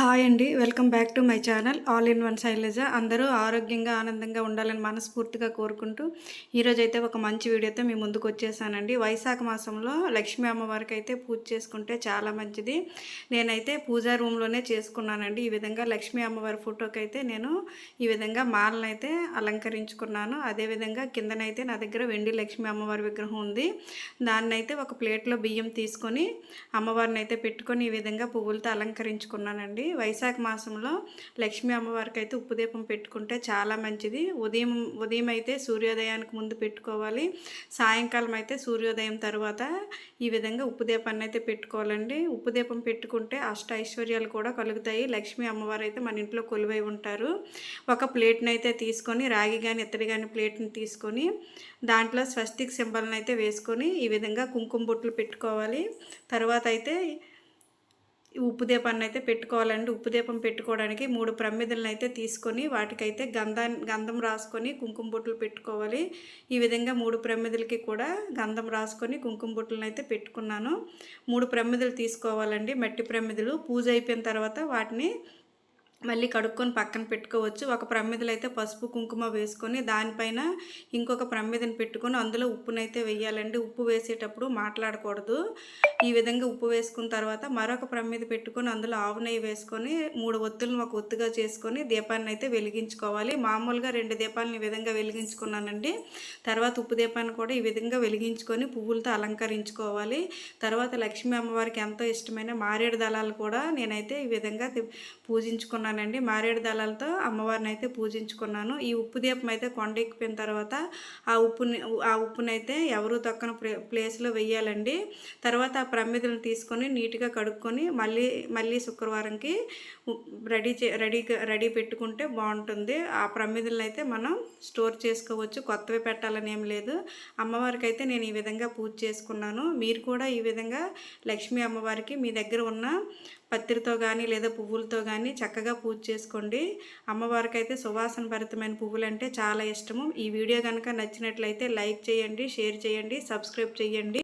Hi అండి. Welcome back to my channel. All in one Shailaja. అందరూ ఆరోగ్యంగా ఆనందంగా ఉండాలని మనస్ఫూర్తిగా కోరుకుంటూ ఈరోజు అయితే ఒక మంచి వీడియోతో మీ ముందుకు వచ్చేసానండి. వైశాఖ మాసంలో లక్ష్మీ అమ్మవారికి అయితే పూజ చేసుకుంటే చాలా మంచిది. నేనైతే పూజా రూమ్లోనే చేసుకున్నానండి. ఈ విధంగా లక్ష్మీ అమ్మవారి ఫోటోకి అయితే నేను ఈ విధంగా మాలనైతే అలంకరించుకున్నాను. అదేవిధంగా కిందనైతే నా దగ్గర వెండి లక్ష్మీ అమ్మవారి విగ్రహం ఉంది. దాన్నైతే ఒక ప్లేట్లో బియ్యం తీసుకొని అమ్మవారిని అయితే పెట్టుకొని ఈ విధంగా పువ్వులతో అలంకరించుకున్నానండి. వైశాఖ మాసంలో లక్ష్మీ అమ్మవారికి అయితే ఉప్పు దీపం పెట్టుకుంటే చాలా మంచిది. ఉదయం ఉదయం అయితే సూర్యోదయానికి ముందు పెట్టుకోవాలి. సాయంకాలం అయితే సూర్యోదయం తర్వాత ఈ విధంగా ఉప్పు దీపాన్ని అయితే పెట్టుకోవాలండి. ఉప్పు దీపం పెట్టుకుంటే అష్ట ఐశ్వర్యాలు కూడా కలుగుతాయి. లక్ష్మీ అమ్మవారు అయితే మన ఇంట్లో కొలువై ఉంటారు. ఒక ప్లేట్ని అయితే తీసుకొని రాగి కానీ ఇత్తడి కానీ ప్లేట్ని తీసుకొని దాంట్లో స్వస్తిక్ సింబల్ని అయితే వేసుకొని ఈ విధంగా కుంకుమ బొట్లు పెట్టుకోవాలి. తర్వాత అయితే ఉప్పు దీపాన్ని అయితే పెట్టుకోవాలండి. ఉప్పు దీపం పెట్టుకోవడానికి మూడు ప్రమిదలను అయితే తీసుకొని వాటికైతే గంధం గంధం రాసుకొని కుంకుమ బొట్లు పెట్టుకోవాలి. ఈ విధంగా మూడు ప్రమిదలకి కూడా గంధం రాసుకొని కుంకుమ బొట్లను అయితే పెట్టుకున్నాను. మూడు ప్రమిదలు తీసుకోవాలండి. మట్టి ప్రమిదలు పూజ అయిపోయిన తర్వాత వాటిని మళ్ళీ కడుక్కొని పక్కన పెట్టుకోవచ్చు. ఒక ప్రమిదలు అయితే పసుపు కుంకుమ వేసుకొని దానిపైన ఇంకొక ప్రమిదని పెట్టుకొని అందులో ఉప్పునైతే వేయాలండి. ఉప్పు వేసేటప్పుడు మాట్లాడకూడదు. ఈ విధంగా ఉప్పు వేసుకున్న తర్వాత మరొక ప్రమిద పెట్టుకొని అందులో ఆవు నెయ్యి వేసుకొని మూడు ఒత్తులను ఒక ఒత్తుగా చేసుకొని దీపాన్ని అయితే వెలిగించుకోవాలి. మామూలుగా రెండు దీపాలను ఈ విధంగా వెలిగించుకున్నానండి. తర్వాత ఉప్పు దీపాన్ని కూడా ఈ విధంగా వెలిగించుకొని పువ్వులతో అలంకరించుకోవాలి. తర్వాత లక్ష్మీ అమ్మవారికి ఎంతో ఇష్టమైన మారేడు దళాలు కూడా నేనైతే ఈ విధంగా పూజించుకున్నాను. పూజించుకున్నానండి మారేడు దళాలతో అమ్మవారిని అయితే పూజించుకున్నాను. ఈ ఉప్పు దీపం అయితే కొండ ఎక్కిపోయిన తర్వాత ఆ ఉప్పుని ఆ ఉప్పునైతే ఎవరు తొక్కన ప్లేస్లో వెయ్యాలండి. తర్వాత ఆ ప్రమిదలను తీసుకొని నీట్గా కడుక్కొని మళ్ళీ మళ్ళీ శుక్రవారంకి రెడీ చే రెడీ రెడీ పెట్టుకుంటే బాగుంటుంది. ఆ ప్రమిదలను అయితే మనం స్టోర్ చేసుకోవచ్చు. కొత్తవి పెట్టాలని ఏం లేదు. అమ్మవారికి అయితే నేను ఈ విధంగా పూజ చేసుకున్నాను. మీరు కూడా ఈ విధంగా లక్ష్మీ అమ్మవారికి మీ దగ్గర ఉన్న పత్తిరితో కానీ లేదా పువ్వులతో కానీ చక్కగా పూజ చేసుకోండి. అమ్మవారికి అయితే సువాసన భరితమైన పువ్వులు అంటే చాలా ఇష్టము. ఈ వీడియో కనుక నచ్చినట్లయితే లైక్ చేయండి షేర్ చేయండి సబ్స్క్రైబ్ చేయండి.